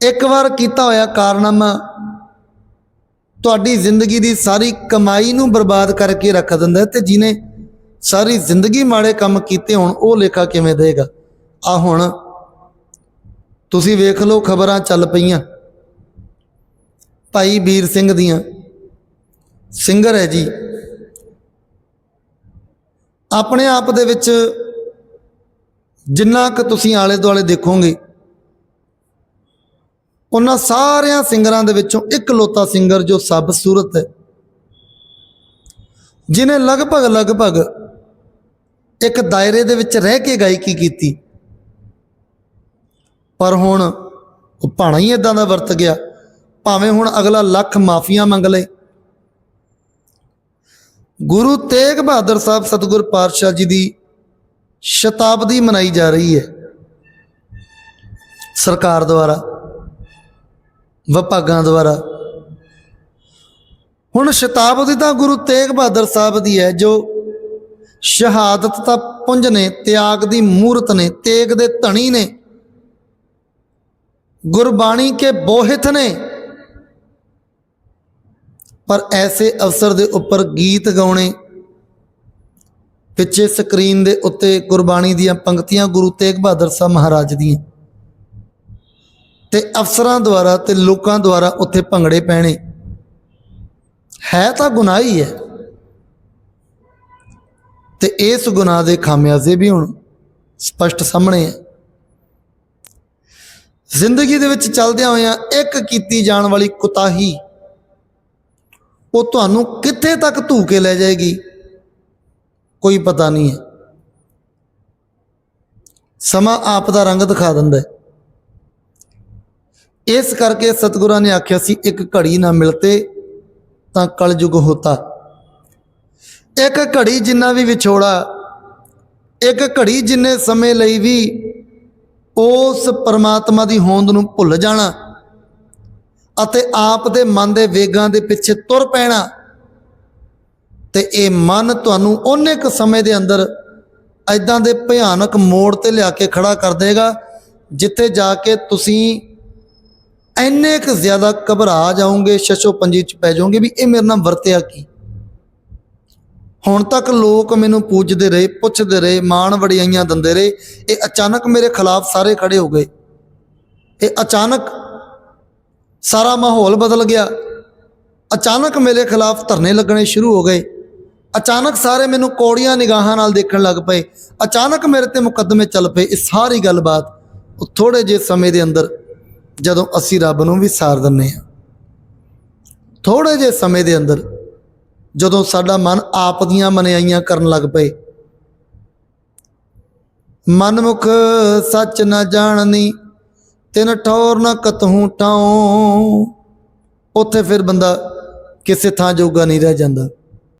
ਇੱਕ ਵਾਰ ਕੀਤਾ ਹੋਇਆ ਕਾਰਨਾਮਾ ਤੁਹਾਡੀ ਜ਼ਿੰਦਗੀ ਦੀ ਸਾਰੀ ਕਮਾਈ ਨੂੰ ਬਰਬਾਦ ਕਰਕੇ ਰੱਖ ਦਿੰਦਾ ਹੈ ਤੇ ਜਿਨੇ ਸਾਰੀ ਜ਼ਿੰਦਗੀ ਮਾੜੇ ਕੰਮ ਕੀਤੇ ਹੋਣ, ਉਹ ਲੇਖਾ ਕਿਵੇਂ ਦੇਗਾ ਆ ਹੁਣ ਤੁਸੀਂ ਵੇਖ ਲਓ ਖਬਰਾਂ ਚੱਲ ਪਈਆਂ। ਭਾਈ ਵੀਰ ਸਿੰਘ ਦੀਆਂ। ਸਿੰਗਰ ਹੈ ਜੀ। ਆਪਣੇ ਆਪ ਦੇ ਵਿੱਚ ਜਿੰਨਾ ਕੁ ਤੁਸੀਂ ਆਲੇ ਦੁਆਲੇ ਦੇਖੋਗੇ ਉਹਨਾਂ ਸਾਰਿਆਂ ਸਿੰਗਰਾਂ ਦੇ ਵਿੱਚੋਂ ਇਕਲੌਤਾ ਸਿੰਗਰ ਜੋ ਸਭ ਸੂਰਤ ਹੈ। ਜਿਨੇ ਲਗਭਗ ਲਗਭਗ ਇੱਕ ਦਾਇਰੇ ਦੇ ਵਿੱਚ ਰਹਿ ਕੇ ਗਾਇਕੀ ਕੀਤੀ। ਪਰ ਹੁਣ ਉਹ ਭਾਣਾ ਹੀ ਇਦਾਂ ਦਾ ਵਰਤ ਗਿਆ। ਭਾਵੇਂ ਹੁਣ ਅਗਲਾ ਲੱਖ ਮਾਫੀਆਂ ਮੰਗ ਲਏ ਗੁਰੂ ਤੇਗ ਬਹਾਦਰ ਸਾਹਿਬ ਸਤਿਗੁਰ ਪਾਤਸ਼ਾਹ ਜੀ ਦੀ ਸ਼ਤਾਬਦੀ ਮਨਾਈ ਜਾ ਰਹੀ ਹੈ। ਸਰਕਾਰ ਦੁਆਰਾ ਵਿਭਾਗਾਂ ਦੁਆਰਾ। ਹੁਣ ਸ਼ਤਾਬਦੀ ਤਾਂ ਗੁਰੂ ਤੇਗ ਬਹਾਦਰ ਸਾਹਿਬ ਦੀ ਹੈ, ਜੋ ਸ਼ਹਾਦਤ ਤਾਂ ਪੁੰਜ ਨੇ, ਤਿਆਗ ਦੀ ਮੂਰਤ ਨੇ, ਤੇਗ ਦੇ ਧਣੀ ਨੇ, ਗੁਰਬਾਣੀ ਕੇ ਬੋਹਿਤ ਨੇ। ਪਰ ਐਸੇ ਅਵਸਰ ਦੇ ਉੱਪਰ ਗੀਤ ਗਾਉਣੇ, ਪਿੱਛੇ ਸਕਰੀਨ ਦੇ ਉੱਤੇ ਗੁਰਬਾਣੀ ਦੀਆਂ ਪੰਕਤੀਆਂ ਗੁਰੂ ਤੇਗ ਬਹਾਦਰ ਸਾਹਿਬ ਮਹਾਰਾਜ ਦੀਆਂ। ਤੇ ਅਫਸਰਾਂ ਦੁਆਰਾ ਤੇ ਲੋਕਾਂ ਦੁਆਰਾ ਉੱਥੇ ਭੰਗੜੇ ਪੈਣੇ। ਹੈ ਤਾਂ ਗੁਨਾਹ ਹੀ ਹੈ। ਤੇ ਇਸ ਗੁਨਾਹ ਦੇ ਖਾਮਿਆਜ਼ੇ ਵੀ ਹੁਣ ਸਪਸ਼ਟ ਸਾਹਮਣੇ ਹੈ। ਜ਼ਿੰਦਗੀ ਦੇ ਵਿੱਚ ਚੱਲਦਿਆਂ ਹੋਇਆਂ ਇੱਕ ਕੀਤੀ ਜਾਣ ਵਾਲੀ ਕੁਤਾਹੀ, ਉਹ ਤੁਹਾਨੂੰ ਕਿੱਥੇ ਤੱਕ ਧੂ ਕੇ ਲੈ ਜਾਏਗੀ, ਕੋਈ ਪਤਾ ਨਹੀਂ ਹੈ। ਸਮਾਂ ਆਪ ਦਾ ਰੰਗ ਦਿਖਾ ਦਿੰਦਾ ਹੈ। ਇਸ ਕਰਕੇ ਸਤਿਗੁਰਾਂ ਨੇ ਆਖਿਆ ਸੀ, ਇੱਕ ਘੜੀ ਨਾ ਮਿਲਤੇ ਤਾਂ ਕਲਯੁਗ ਹੋਤਾ। ਇੱਕ ਘੜੀ ਜਿੰਨਾ ਵੀ ਵਿਛੋੜਾ, ਇੱਕ ਘੜੀ ਜਿੰਨੇ ਸਮੇਂ ਲਈ ਵੀ ਉਸ ਪਰਮਾਤਮਾ ਦੀ ਹੋਂਦ ਨੂੰ ਭੁੱਲ ਜਾਣਾ ਅਤੇ ਆਪ ਦੇ ਮਨ ਦੇ ਵੇਗਾਂ ਦੇ ਪਿੱਛੇ ਤੁਰ ਪੈਣਾ, ਤੇ ਇਹ ਮਨ ਤੁਹਾਨੂੰ ਉਹਨੇ ਕੁ ਸਮੇਂ ਦੇ ਅੰਦਰ ਐਦਾਂ ਦੇ ਭਿਆਨਕ ਮੋੜ ਤੇ ਲਿਆ ਕੇ ਖੜਾ ਕਰ ਦੇਗਾ, ਜਿੱਥੇ ਜਾ ਕੇ ਤੁਸੀਂ ਇੰਨੇ ਕੁ ਜ਼ਿਆਦਾ ਘਬਰਾ ਜਾਓਗੇ, ਸ਼ਸ਼ੋ ਪੰਜੀ ਚ ਪੈ ਜਾਓਗੇ ਵੀ ਇਹ ਮੇਰੇ ਨਾਲ ਵਰਤਿਆ ਕੀ? ਹੁਣ ਤੱਕ ਲੋਕ ਮੈਨੂੰ ਪੂਜਦੇ ਰਹੇ, ਪੁੱਛਦੇ ਰਹੇ, ਮਾਣ ਵੜਿਆਈਆਂ ਦਿੰਦੇ ਰਹੇ, ਇਹ ਅਚਾਨਕ ਮੇਰੇ ਖਿਲਾਫ ਸਾਰੇ ਖੜੇ ਹੋ ਗਏ। ਇਹ ਅਚਾਨਕ ਸਾਰਾ ਮਾਹੌਲ ਬਦਲ ਗਿਆ। ਅਚਾਨਕ ਮੇਰੇ ਖਿਲਾਫ ਧਰਨੇ ਲੱਗਣੇ ਸ਼ੁਰੂ ਹੋ ਗਏ। ਅਚਾਨਕ ਸਾਰੇ ਮੈਨੂੰ ਕੋੜੀਆਂ ਨਿਗਾਹਾਂ ਨਾਲ ਦੇਖਣ ਲੱਗ ਪਏ। ਅਚਾਨਕ ਮੇਰੇ ਤੇ ਮੁਕੱਦਮੇ ਚੱਲ ਪਏ, ਇਹ ਸਾਰੀ ਗੱਲਬਾਤ ਉਹ ਥੋੜੇ ਜਿਹੇ ਸਮੇਂ ਦੇ ਅੰਦਰ ਜਦੋਂ ਅਸੀਂ ਰੱਬ ਨੂੰ ਵੀ ਸਾਰ ਦਿੰਨੇ ਆ ਥੋੜੇ ਜਿਹੇ ਸਮੇਂ ਦੇ ਅੰਦਰ ਜਦੋਂ ਸਾਡਾ ਮਨ ਆਪ ਦੀਆਂ ਮਨਿਆਈਆਂ ਕਰਨ ਲੱਗ ਪਏ। ਮਨਮੁਖ ਸੱਚ ਨਾ ਜਾਣਨੀ, ਤਿਨ ਠੌਰ ਨਾ ਕਤਹੂ ਟਾਉ ਉੱਥੇ ਫਿਰ ਬੰਦਾ ਕਿਸੇ ਥਾਂ ਜੋਗਾ ਨਹੀਂ ਰਹਿ ਜਾਂਦਾ।